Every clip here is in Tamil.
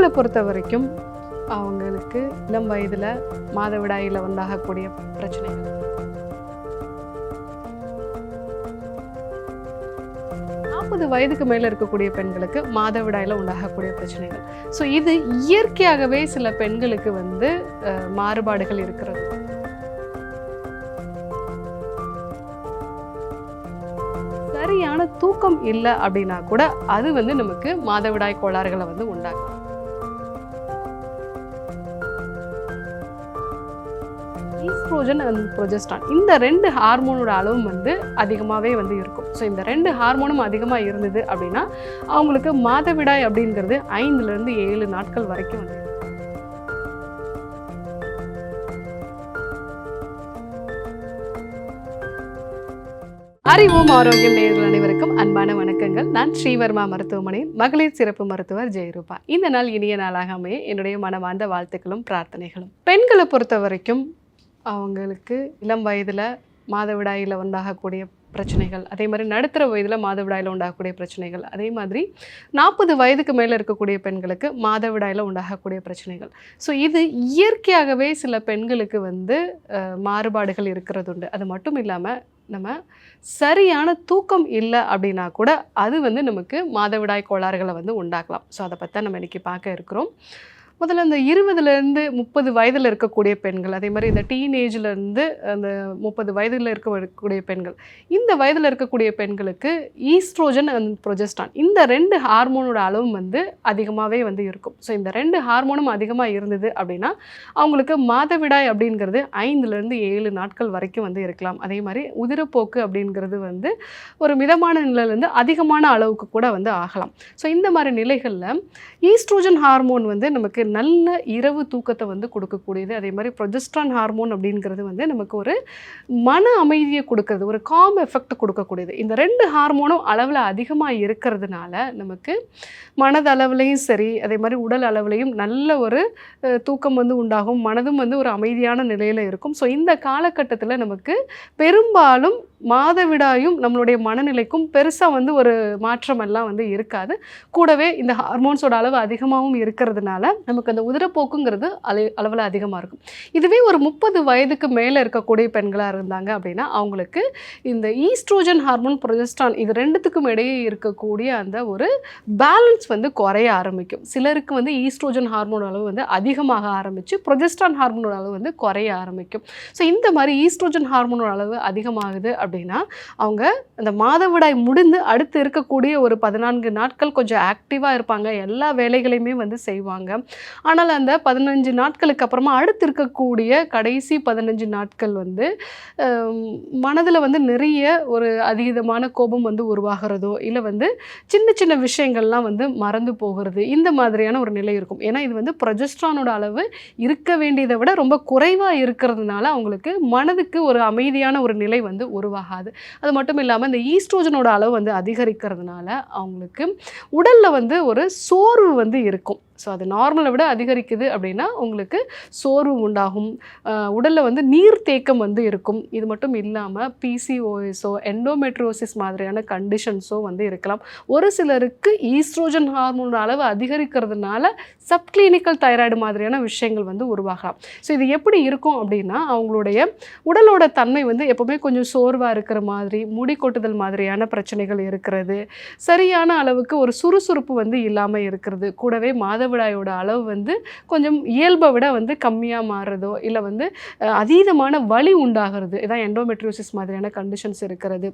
பெண்களை பொறுத்த வரைக்கும் அவங்களுக்கு இளம் வயதில் மாதவிடாயில் உண்டாகக்கூடிய பிரச்சனைகள். நாற்பது வயதுக்கு மேலே இருக்கக்கூடிய பெண்களுக்கு மாதவிடாயில் உண்டாகக்கூடிய பிரச்சனைகள். ஸோ இது இயற்கையாகவே சில பெண்களுக்கு வந்து மாறுபாடுகள் இருக்கிறது. சரியான தூக்கம் இல்லை அப்படின்னா கூட அது வந்து நமக்கு மாதவிடாய் கோளாறுகளை வந்து உண்டாக்கும். ஈஸ்ட்ரோஜன் அண்ட் ப்ரொஜெஸ்டான் இந்த ரெண்டு ஹார்மோனோட அளவும் வந்து அதிகமாகவே வந்து இருக்கும். ஸோ இந்த ரெண்டு ஹார்மோனும் அதிகமாக இருந்தது அப்படின்னா அவங்களுக்கு மாதவிடாய் அப்படிங்கிறது ஐந்துலேருந்து ஏழு நாட்கள் வரைக்கும் வந்து அறிவோம் ஆரோக்கியம் நேர்கள் அனைவருக்கும் அன்பான வணக்கங்கள். நான் ஸ்ரீவர்மா மருத்துவமனையின் மகளிர் சிறப்பு மருத்துவர் ஜெயரூபா. இந்த நாள் இனிய நாளாக அமைய என்னுடைய மனமார்ந்த வாழ்த்துக்களும் பிரார்த்தனைகளும். பெண்களை பொறுத்த வரைக்கும் அவங்களுக்கு இளம் வயதில் மாதவிடாயில் உண்டாகக்கூடிய பிரச்சனைகள் அதே மாதிரி நடுத்தர வயதில் மாதவிடாயில் உண்டாகக்கூடிய பிரச்சனைகள் அதே மாதிரி நாற்பது வயதுக்கு மேலே இருக்கக்கூடிய பெண்களுக்கு மாதவிடாயில் உண்டாகக்கூடிய பிரச்சனைகள். ஸோ இது இயற்கையாகவே சில பெண்களுக்கு வந்து மாறுபாடுகள் இருக்கிறது உண்டு அது மட்டும் இல்லாமல் நம்ம சரியான தூக்கம் இல்லை அப்படின்னா கூட அது வந்து நமக்கு மாதவிடாய் கோளாறுகளை வந்து உண்டாக்கலாம். ஸோ அதை பற்றி நம்ம இன்னைக்கு பார்க்க இருக்கிறோம். முதல்ல இந்த இருபதுலேருந்து முப்பது வயதில் இருக்கக்கூடிய பெண்கள் அதே மாதிரி இந்த டீனேஜ்லேருந்து அந்த முப்பது வயதில் இருக்கக்கூடிய பெண்கள் இந்த வயதில் இருக்கக்கூடிய பெண்களுக்கு ஈஸ்ட்ரோஜன் அண்ட் ப்ரொஜெஸ்டான் இந்த ரெண்டு ஹார்மோனோட அளவும் வந்து அதிகமாகவே வந்து இருக்கும். ஸோ இந்த ரெண்டு ஹார்மோனும் அதிகமாக இருந்தது அப்படின்னா அவங்களுக்கு மாதவிடாய் அப்படிங்கிறது ஐந்துலேருந்து ஏழு நாட்கள் வரைக்கும் வந்து இருக்கலாம். அதே மாதிரி உதிரப்போக்கு அப்படிங்கிறது வந்து ஒரு மிதமான நிலையிலேருந்து அதிகமான அளவுக்கு கூட வந்து ஆகலாம். ஸோ இந்த மாதிரி நிலைகளில் ஈஸ்ட்ரோஜன் ஹார்மோன் வந்து நமக்கு நல்ல இரவு தூக்கத்தை வந்து கொடுக்கக்கூடியது. அதே மாதிரி ப்ரொஜெஸ்ட்ரான் ஹார்மோன் அப்படிங்கிறது வந்து நமக்கு ஒரு மன அமைதியை கொடுக்கறது ஒரு காம் எஃபெக்ட் கொடுக்கக்கூடியது. இந்த ரெண்டு ஹார்மோனும் அளவில் அதிகமாக இருக்கிறதுனால நமக்கு மனதளவுலையும் சரி அதே மாதிரி உடல் அளவுலையும் நல்ல ஒரு தூக்கம் வந்து உண்டாகும் மனதும் வந்து ஒரு அமைதியான நிலையில் இருக்கும். ஸோ இந்த காலகட்டத்தில் நமக்கு பெரும்பாலும் மாதவிடாயும் நம்மளுடைய மனநிலைக்கும் பெருசாக வந்து ஒரு மாற்றம் எல்லாம் வந்து இருக்காது. கூடவே இந்த ஹார்மோன்ஸோட அளவு அதிகமாகவும் இருக்கிறதுனால நமக்கு அந்த உதிரப்போக்குங்கிறது அலை அளவில் அதிகமாக இருக்கும். இதுவே ஒரு முப்பது வயதுக்கு மேலே இருக்கக்கூடிய பெண்களாக இருந்தாங்க அப்படின்னா அவங்களுக்கு இந்த ஈஸ்ட்ரோஜன் ஹார்மோன் ப்ரொஜெஸ்டான் இது ரெண்டுத்துக்கும் இடையே இருக்கக்கூடிய அந்த ஒரு பேலன்ஸ் வந்து குறைய ஆரம்பிக்கும். சிலருக்கு வந்து ஈஸ்ட்ரோஜன் ஹார்மோன் அளவு வந்து அதிகமாக ஆரம்பித்து ப்ரொஜெஸ்டான் ஹார்மோன் அளவு வந்து குறைய ஆரம்பிக்கும். ஸோ இந்த மாதிரி ஈஸ்ட்ரோஜன் ஹார்மோன் அளவு அதிகமாகுது அப்படின்னா அவங்க அந்த மாதவிடாய் முடிந்து அடுத்து இருக்கக்கூடிய ஒரு பதினான்கு நாட்கள் கொஞ்சம் ஆக்டிவாக இருப்பாங்க. எல்லா வேலைகளையுமே வந்து செய்வாங்க. ஆனால் அந்த பதினஞ்சு நாட்களுக்கு அப்புறமா அடுத்து இருக்கக்கூடிய கடைசி பதினஞ்சு நாட்கள் வந்து மனதில் வந்து நிறைய ஒரு அதீதமான கோபம் வந்து உருவாகிறதோ இல்லை வந்து சின்ன சின்ன விஷயங்கள்லாம் வந்து மறந்து போகிறது இந்த மாதிரியான ஒரு நிலை இருக்கும். ஏன்னா இது வந்து ப்ரொஜெஸ்ட்ரானோட அளவு இருக்க வேண்டியதை விட ரொம்ப குறைவாக இருக்கிறதுனால அவங்களுக்கு மனதுக்கு ஒரு அமைதியான ஒரு நிலை வந்து உருவாகாது. அது மட்டும் இல்லாமல் இந்த ஈஸ்ட்ரோஜனோட அளவு வந்து அதிகரிக்கிறதுனால அவங்களுக்கு உடலில் வந்து ஒரு சோர்வு வந்து இருக்கும். ஸோ அது நார்மலை விட அதிகரிக்குது அப்படின்னா உங்களுக்கு சோர்வு உண்டாகும். உடலில் வந்து நீர் தேக்கம் வந்து இருக்கும். இது மட்டும் இல்லாமல் பிசிஓஎஸோ எண்டோமெட்ரோசிஸ் மாதிரியான கண்டிஷன்ஸோ வந்து இருக்கலாம். ஒரு சிலருக்கு ஈஸ்ட்ரோஜன் ஹார்மோனோட அளவு அதிகரிக்கிறதுனால சப்கிளினிக்கல் தைராய்டு மாதிரியான விஷயங்கள் வந்து உருவாகலாம். ஸோ இது எப்படி இருக்கும் அப்படின்னா அவங்களுடைய உடலோட தன்மை வந்து எப்போவுமே கொஞ்சம் சோர்வாக இருக்கிற மாதிரி முடி கொட்டுதல் மாதிரியான பிரச்சனைகள் இருக்கிறது. சரியான அளவுக்கு ஒரு சுறுசுறுப்பு வந்து இல்லாமல் இருக்கிறது. கூடவே மாதவிடாயோட அளவு வந்து கொஞ்சம் இயல்பை விட வந்து கம்மியாக மாறுறதோ இல்லை வந்து அதீதமான வலி உண்டாகிறது. இதான் எண்டோமெட்ரியோசிஸ் மாதிரியான கண்டிஷன்ஸ் இருக்கிறது.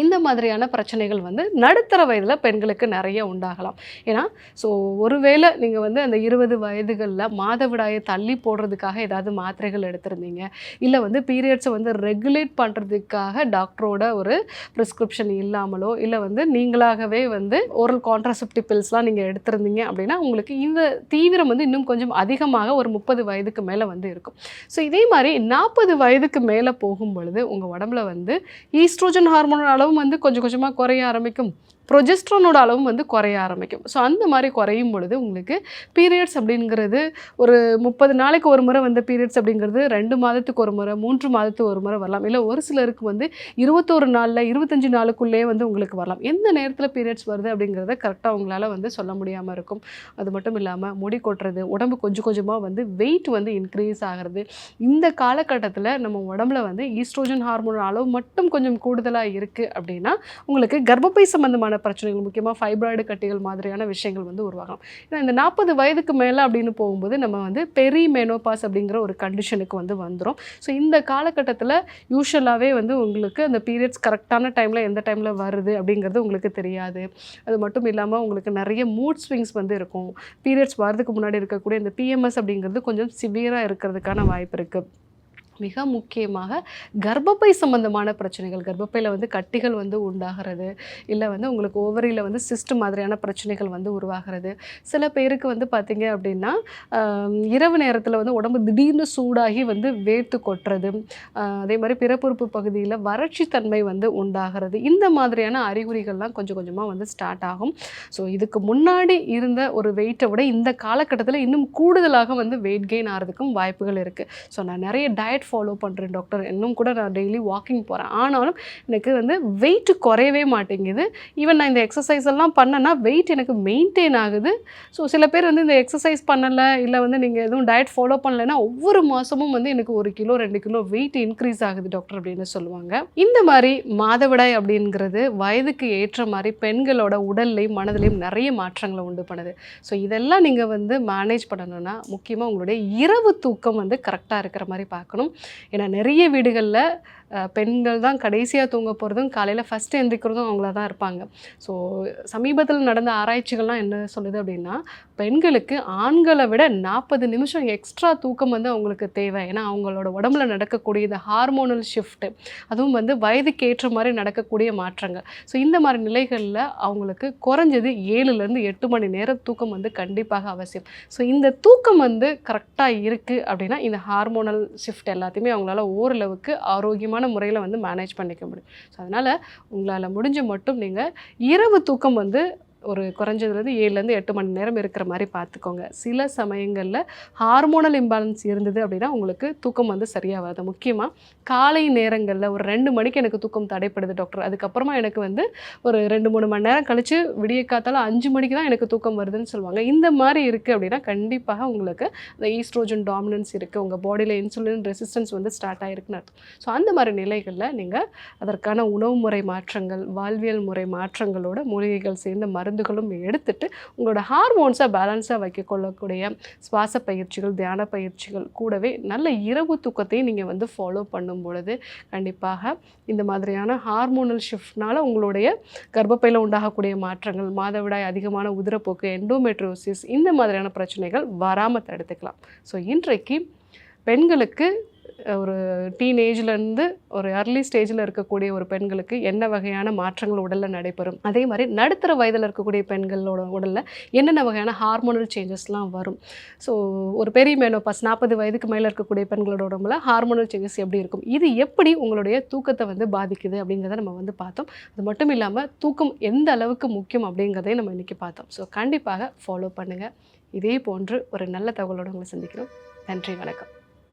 இந்த மாதிரியான பிரச்சனைகள் வந்து நடுத்தர வயதில் பெண்களுக்கு நிறைய உண்டாகலாம். ஏன்னா ஸோ ஒருவேளை நீங்கள் வந்து அந்த இருபது வயதுகளில் மாதவிடாயை தள்ளி போடுறதுக்காக ஏதாவது மாத்திரைகள் எடுத்திருந்தீங்க இல்லை வந்து பீரியட்ஸை வந்து ரெகுலேட் பண்ணுறதுக்காக டாக்டரோட ஒரு ப்ரிஸ்கிரிப்ஷன் இல்லாமலோ இல்லை வந்து நீங்களாகவே வந்து ஓரல் கான்ட்ராசெப்டிவ் பில்ஸ்லாம் நீங்கள் எடுத்திருந்தீங்க அப்படின்னா உங்களுக்கு இந்த தீவிரம் வந்து இன்னும் கொஞ்சம் அதிகமாக ஒரு முப்பது வயதுக்கு மேலே வந்து இருக்கும். ஸோ இதே மாதிரி நாற்பது வயதுக்கு மேலே போகும் பொழுது உங்கள் உடம்புல வந்து ஈஸ்ட்ரோஜன் ஹார்மோன் அளவும் வந்து கொஞ்சம் கொஞ்சமாக குறைய ஆரம்பிக்கும். ப்ரொஜெஸ்ட்ரோனோட அளவும் வந்து குறைய ஆரம்பிக்கும். ஸோ அந்த மாதிரி குறையும் பொழுது உங்களுக்கு பீரியட்ஸ் அப்படிங்கிறது ஒரு முப்பது நாளைக்கு ஒரு முறை வந்த பீரியட்ஸ் அப்படிங்கிறது ரெண்டு மாதத்துக்கு ஒரு முறை மூன்று மாதத்துக்கு ஒரு முறை வரலாம். இல்லை ஒரு சிலருக்கு வந்து இருபத்தோரு நாளில் இருபத்தஞ்சு நாளுக்குள்ளேயே வந்து உங்களுக்கு வரலாம். எந்த நேரத்தில் பீரியட்ஸ் வருது அப்படிங்கிறத கரெக்டாக உங்களால் வந்து சொல்ல முடியாமல் இருக்கும். அது மட்டும் இல்லாமல் முடி கொட்டுறது உடம்பு கொஞ்சம் கொஞ்சமாக வந்து வெயிட் வந்து இன்க்ரீஸ் ஆகிறது. இந்த காலகட்டத்தில் நம்ம உடம்புல வந்து ஈஸ்ட்ரோஜன் ஹார்மோன் அளவு மட்டும் கொஞ்சம் கூடுதலாக இருக்குது அப்படின்னா உங்களுக்கு கர்ப்பப்பை சம்மந்தமான பிரச்சனைகள் முக்கியமாக ஃபைப்ராய்டு கட்டிகள் மாதிரியான விஷயங்கள் வந்து உருவாகலாம் ஏன்னா இந்த நாற்பது வயதுக்கு மேலே அப்படின்னு போகும்போது நம்ம வந்து பெரி மெனோபாஸ் அப்படிங்கிற ஒரு கண்டிஷனுக்கு வந்து வந்துடும் ஸோ இந்த காலகட்டத்தில் யூஸ்வலாகவே வந்து உங்களுக்கு அந்த பீரியட்ஸ் கரெக்டான டைமில் எந்த டைமில் வருது அப்படிங்கிறது உங்களுக்கு தெரியாது. அது மட்டும் இல்லாமல் உங்களுக்கு நிறைய மூட் ஸ்விங்ஸ் வந்து இருக்கும். பீரியட்ஸ் வரதுக்கு முன்னாடி இருக்கக்கூடிய இந்த பிஎம்எஸ் அப்படிங்கிறது கொஞ்சம் சிவியராக இருக்கிறதுக்கான வாய்ப்பு இருக்குது மிக முக்கியமாக கர்ப்பப்பை சம்பந்தமான பிரச்சனைகள். கர்ப்பப்பையில் வந்து கட்டிகள் வந்து உண்டாகிறது. இல்லை வந்து உங்களுக்கு ஓவரியில் வந்து சிஸ்ட் மாதிரியான பிரச்சனைகள் வந்து உருவாகிறது. சில பேருக்கு வந்து பார்த்தீங்க அப்படின்னா இரவு நேரத்தில் வந்து உடம்பு திடீர்னு சூடாகி வந்து வேர்த்து கொட்டுறது. அதே மாதிரி பிறப்புறுப்பு பகுதியில் வறட்சி தன்மை வந்து உண்டாகிறது. இந்த மாதிரியான அறிகுறிகள்லாம் கொஞ்சம் கொஞ்சமாக வந்து ஸ்டார்ட் ஆகும். ஸோ இதுக்கு முன்னாடி இருந்த ஒரு வெயிட்டை விட இந்த காலகட்டத்தில் இன்னும் கூடுதலாக வந்து வெயிட் கெயின் ஆகிறதுக்கும் வாய்ப்புகள் இருக்குது ஸோ நான் நிறைய டயட் ஃபாலோ பண்ணுறேன் டாக்டர் இன்னும் கூட நான் டெய்லி வாக்கிங் போகிறேன் ஆனாலும் எனக்கு வந்து வெயிட் குறையவே மாட்டேங்குது. ஈவன் நான் இந்த எக்ஸசைஸ் எல்லாம் பண்ணேன்னா வெயிட் எனக்கு மெயின்டைன் ஆகுது. ஸோ சில பேர் வந்து இந்த எக்ஸசைஸ் பண்ணலை இல்லை வந்து நீங்கள் எதுவும் டயட் ஃபாலோ பண்ணலைன்னா ஒவ்வொரு மாதமும் வந்து எனக்கு ஒரு கிலோ ரெண்டு கிலோ வெயிட் இன்க்ரீஸ் ஆகுது டாக்டர் அப்படின்னு சொல்லுவாங்க. இந்த மாதிரி மாதவிடாய் அப்படிங்கிறது வயதுக்கு ஏற்ற மாதிரி பெண்களோட உடல்லையும் மனதிலையும் நிறைய மாற்றங்களை உண்டு பண்ணுது. ஸோ இதெல்லாம் நீங்கள் வந்து மேனேஜ் பண்ணணும்னா முக்கியமாக உங்களுடைய இரவு தூக்கம் வந்து கரெக்டாக இருக்கிற மாதிரி பார்க்கணும். ஏன்னா நிறைய வீடுகளில் பெண்கள் தான் கடைசியாக தூங்க போகிறதும் காலையில் ஃபஸ்ட்டு எந்திரிக்கிறதும் அவங்கள தான் இருப்பாங்க. ஸோ சமீபத்தில் நடந்த ஆராய்ச்சிகள்லாம் என்ன சொல்லுது அப்படின்னா பெண்களுக்கு ஆண்களை விட நாற்பது நிமிஷம் எக்ஸ்ட்ரா தூக்கம் வந்து அவங்களுக்கு தேவை. ஏன்னா அவங்களோட உடம்புல நடக்கக்கூடிய இந்த ஹார்மோனல் ஷிஃப்ட்டு அதுவும் வந்து வயதுக்கு ஏற்ற மாதிரி நடக்கக்கூடிய மாற்றங்கள். ஸோ இந்த மாதிரி நிலைகளில் அவங்களுக்கு குறைஞ்சது ஏழுலேருந்து எட்டு மணி நேரம் தூக்கம் வந்து கண்டிப்பாக அவசியம். ஸோ இந்த தூக்கம் வந்து கரெக்டாக இருக்குது அப்படின்னா இந்த ஹார்மோனல் ஷிஃப்ட் எல்லாத்தையுமே அவங்களால ஓரளவுக்கு ஆரோக்கியமான முறையில் வந்து மேனேஜ் பண்ணிக்க முடியும். ஸோ அதனால் உங்களால் முடிஞ்ச மட்டும் நீங்கள் இரவு தூக்கம் வந்து ஒரு குறைஞ்சதுலேருந்து ஏழுலேருந்து எட்டு மணி நேரம் இருக்கிற மாதிரி பார்த்துக்கோங்க. சில சமயங்களில் ஹார்மோனல் இம்பாலன்ஸ் இருந்தது அப்படின்னா உங்களுக்கு தூக்கம் வந்து சரியாக வராது முக்கியமாக காலை நேரங்களில் ஒரு ரெண்டு மணிக்கு எனக்கு தூக்கம் தடைப்படுது டாக்டர் அதுக்கப்புறமா எனக்கு வந்து ஒரு ரெண்டு மூணு மணி நேரம் கழித்து விடிய காத்தால அஞ்சு மணிக்கு தான் எனக்கு தூக்கம் வருதுன்னு சொல்லுவாங்க. இந்த மாதிரி இருக்குது அப்படின்னா கண்டிப்பாக உங்களுக்கு இந்த ஈஸ்ட்ரோஜன் டாமினன்ஸ் இருக்குது உங்கள் பாடியில் இன்சுலின் ரெசிஸ்டன்ஸ் வந்து ஸ்டார்ட் ஆகிருக்குன்னு அர்த்தம். ஸோ அந்த மாதிரி நிலைகளில் நீங்கள் அதற்கான உணவு முறை மாற்றங்கள் வாழ்வியல் முறை மாற்றங்களோட மூலிகைகள் சேர்ந்த மருந்து மருந்துகளும் எடுத்துட்டு உங்களோட ஹார்மோன்ஸை பேலன்ஸாக வைக்க கொள்ளக்கூடிய சுவாச பயிற்சிகள் தியான பயிற்சிகள் கூடவே நல்ல இரவு தூக்கத்தையும் நீங்கள் வந்து ஃபாலோ பண்ணும் பொழுது கண்டிப்பாக இந்த மாதிரியான ஹார்மோனல் ஷிஃப்ட்னால உங்களுடைய கர்ப்பப்பையில் உண்டாகக்கூடிய மாற்றங்கள் மாதவிடாய் அதிகமான உதிரப்போக்கு எண்டோமெட்ரோசிஸ் இந்த மாதிரியான பிரச்சனைகள் வராமல் தடுத்துக்கலாம். ஸோ இன்றைக்கு பெண்களுக்கு ஒரு டீனேஜ்லேருந்து ஒரு அர்லி ஸ்டேஜில் இருக்கக்கூடிய ஒரு பெண்களுக்கு என்ன வகையான மாற்றங்கள் உடலில் நடைபெறும்? அதே மாதிரி நடுத்தர வயதில் இருக்கக்கூடிய பெண்களோட உடலில் என்னென்ன வகையான ஹார்மோனல் சேஞ்சஸ்லாம் வரும்? ஸோ ஒரு பெரிய மெனோபாஸ் நாற்பது வயதுக்கு மேலே இருக்கக்கூடிய பெண்களோட உடம்புல ஹார்மோனல் சேஞ்சஸ் எப்படி இருக்கும்? இது எப்படி உங்களுடைய தூக்கத்தை வந்து பாதிக்குது அப்படிங்கிறத நம்ம வந்து பார்த்தோம். அது மட்டும் இல்லாமல் தூக்கம் எந்த அளவுக்கு முக்கியம் அப்படிங்கிறதையும் நம்ம இன்றைக்கி பார்த்தோம். ஸோ கண்டிப்பாக ஃபாலோ பண்ணுங்கள் இதே போன்று ஒரு நல்ல தகவலோடு உங்களை சந்திக்கிறோம். நன்றி வணக்கம்.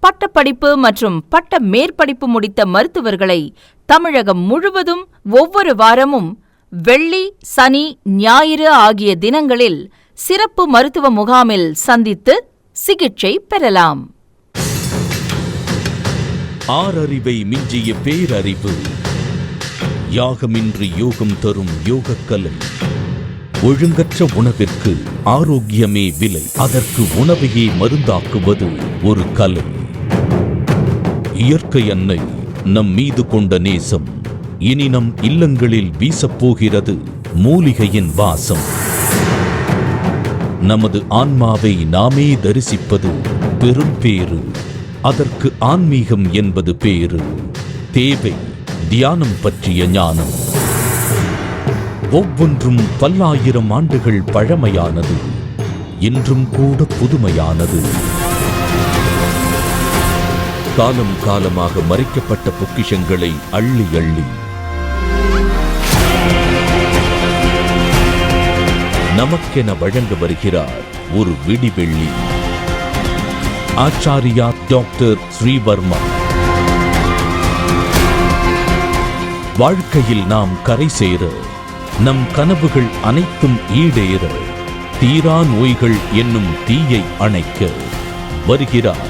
பட்டப்படிப்பு மற்றும் பட்ட மேற்படிப்பு முடித்த மருத்துவர்களை தமிழகம் முழுவதும் ஒவ்வொரு வாரமும் வெள்ளி சனி ஞாயிறு ஆகிய தினங்களில் சிறப்பு மருத்துவ முகாமில் சந்தித்து சிகிச்சை பெறலாம். ஆறறிவை மிஞ்சிய பேரறிவு. யாகமின்றி யோகம் தரும் யோகக்கலை. ஒழுங்கற்ற உணவிற்கு ஆரோக்கியமே விலை. அதற்கு உணவையே மருந்தாக்குவது ஒரு கலை. இயற்கை அன்னை நம் மீது கொண்ட நேசம். இனி நம் இல்லங்களில் வீசப்போகிறது மூலிகையின் வாசம். நமது ஆன்மாவை நாமே தரிசிப்பது பெரும் பேறு. அதற்கு ஆன்மீகம் என்பது பேரு தேவை தியானம் பற்றிய ஞானம். ஒவ்வொன்றும் பல்லாயிரம் ஆண்டுகள் பழமையானது. இன்றும் கூட புதுமையானது. காலம் காலமாக மறைக்கப்பட்ட பொக்கிஷங்களை அள்ளி அள்ளி. நமக்கென வழங்க வருகிறார் ஒரு விடிவெள்ளி. ஆச்சாரியா டாக்டர் ஸ்ரீவர்மா. வாழ்க்கையில் நாம் கரை சேர நம் கனவுகள் அனைத்தும் ஈடேற தீரா நோய்கள் என்னும் தீயை அணைக்க வருகிறார்